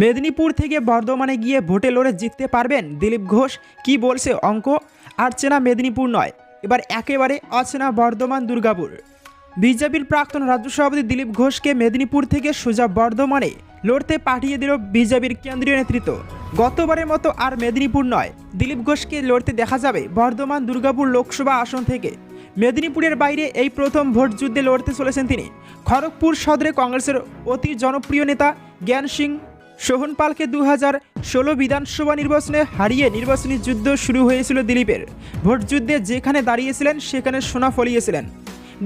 মেদিনীপুর থেকে বর্ধমানে গিয়ে ভোটে লড়ে জিততে পারবেন দিলীপ ঘোষ। কি বলছে অঙ্ক? আর চেনা মেদিনীপুর নয়, এবার একেবারে অচেনা বর্ধমান দুর্গাপুর। বিজেপির প্রাক্তন রাজ্য সভাপতি দিলীপ ঘোষকে মেদিনীপুর থেকে সোজা বর্ধমানে লড়তে পাঠিয়ে দিল বিজেপির কেন্দ্রীয় নেতৃত্ব। গতবারের মতো আর মেদিনীপুর নয়, দিলীপ ঘোষকে লড়তে দেখা যাবে বর্ধমান দুর্গাপুর লোকসভা আসন থেকে। মেদিনীপুরের বাইরে এই প্রথম ভোট যুদ্ধে লড়তে চলেছেন তিনি। খড়গপুর সদরে কংগ্রেসের অতি জনপ্রিয় নেতা জ্ঞান সিং সোহনপালকে দু হাজার ষোলো বিধানসভা নির্বাচনে হারিয়ে নির্বাচনী যুদ্ধ শুরু হয়েছিল দিলীপের। ভোটযুদ্ধে যেখানে দাঁড়িয়েছিলেন, সেখানে সোনা ফলিয়েছিলেন।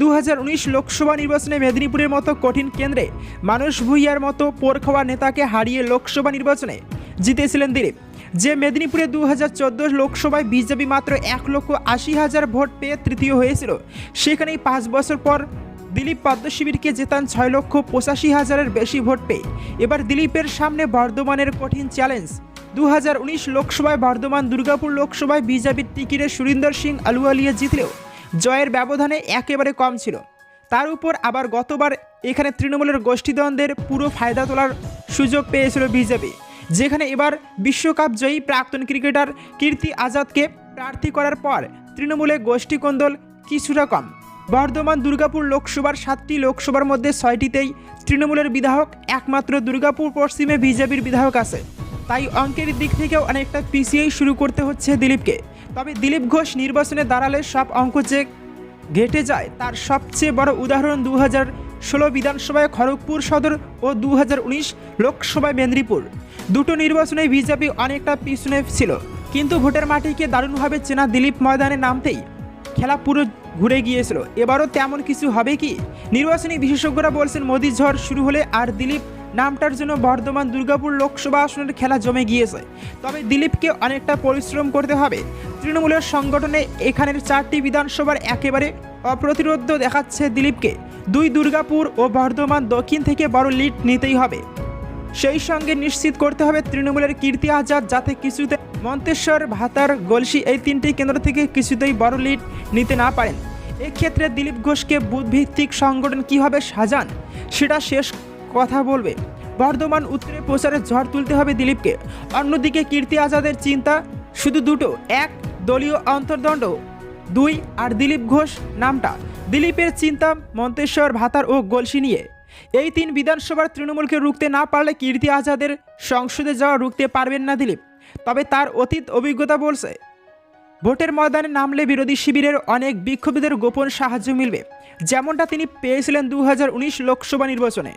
দু হাজার উনিশ লোকসভা নির্বাচনে মেদিনীপুরের মতো কঠিন কেন্দ্রে মানুষ ভুইয়ার মতো পোর খাওয়া নেতাকে হারিয়ে লোকসভা নির্বাচনে জিতেছিলেন দিলীপ। যে মেদিনীপুরে দু হাজার চোদ্দ লোকসভায় বিজেপি মাত্র এক লক্ষ আশি হাজার ভোট পেয়ে তৃতীয় হয়েছিল, সেখানেই পাঁচ বছর পর দিলীপ পদ্ম শিবিরকে জেতান ছয় লক্ষ পঁচাশি হাজারের বেশি ভোট পেয়ে। এবার দিলীপের সামনে বর্ধমানের কঠিন চ্যালেঞ্জ। দু হাজার উনিশ লোকসভায় বর্ধমান দুর্গাপুর লোকসভায় বিজেপির টিকিটে সুরিন্দর সিং আলুয়ালিয়া জিতলেও জয়ের ব্যবধানে একেবারে কম ছিল। তার উপর আবার গতবার এখানে তৃণমূলের গোষ্ঠীদ্বন্দ্বের পুরো ফায়দা তোলার সুযোগ পেয়েছিল বিজেপি, যেখানে এবার বিশ্বকাপ জয়ী প্রাক্তন ক্রিকেটার কীর্তি আজাদকে প্রার্থী করার পর তৃণমূলে গোষ্ঠী কোন্দল কিছুটা কম। বর্ধমান দুর্গাপুর লোকসভার সাতটি লোকসভার মধ্যে ছয়টিতেই তৃণমূলের বিধায়ক একমাত্র দুর্গাপুর পশ্চিমে বিজেপির বিধায়ক আছে। তাই অঙ্কের দিক থেকেও অনেকটা পিছিয়েই শুরু করতে হচ্ছে দিলীপকে। তবে দিলীপ ঘোষ নির্বাচনে দাঁড়ালে সব অঙ্ক যে ঘেটে যায়, তার সবচেয়ে বড় উদাহরণ দু ষোলো বিধানসভায় খড়গপুর সদর ও দু হাজার উনিশ লোকসভায় মেদিনীপুর। দুটো নির্বাচনে বিজেপি অনেকটা পিছনে ছিল। কিন্তু ভোটের মাটিকে দারুণভাবে চেনা দিলীপ ময়দানে নামতেই খেলা পুরো ঘুরে গিয়েছিল। এবারও তেমন কিছু হবে কি? নির্বাচনী বিশেষজ্ঞরা বলছেন মোদি ঝড় শুরু হলে আর দিলীপ নামটার জন্য বর্ধমান দুর্গাপুর লোকসভা আসনের খেলা জমে গিয়েছে। তবে দিলীপকে অনেকটা পরিশ্রম করতে হবে। তৃণমূলের সংগঠনে এখানের চারটি বিধানসভার একেবারে অপ্রতিরোধ দেখাচ্ছে দিলীপকে। দুই দুর্গাপুর ও বর্ধমান দক্ষিণ থেকে বড় লিড নিতেই হবে। সেই সঙ্গে নিশ্চিত করতে হবে, তৃণমূলের কীর্তি আজাদ যাতে কিছুতে মন্তেশ্বর ভাতার গলসি এই তিনটি কেন্দ্র থেকে কিছুতেই বড় লিড নিতে না পারেন। এক্ষেত্রে দিলীপ ঘোষকে বুথভিত্তিক সংগঠন কীভাবে সাজান, সেটা শেষ কথা বলবে। বর্ধমান উত্তরে প্রচারে ঝড় তুলতে হবে দিলীপকে। অন্যদিকে কীর্তি আজাদের চিন্তা, শুধু দুটো, এক, দলীয় অন্তর্দণ্ড, দুই, আর দিলীপ ঘোষ নামটা। দিলীপের চিন্তা মন্তেশ্বর ভাতার ও গলসি নিয়ে। এই তিন বিধানসভার তৃণমূলকে রুখতে না পারলে কীর্তি আজাদের সংসদে যাওয়া রুখতে পারবেন না দিলীপ। তবে তার অতীত অভিজ্ঞতা বলছে, ভোটের ময়দানে নামলে বিরোধী শিবিরের অনেক বিক্ষোভীদের গোপন সাহায্য মিলবে। যেমনটা তিনি পেয়েছিলেন দু হাজার উনিশ লোকসভা নির্বাচনে।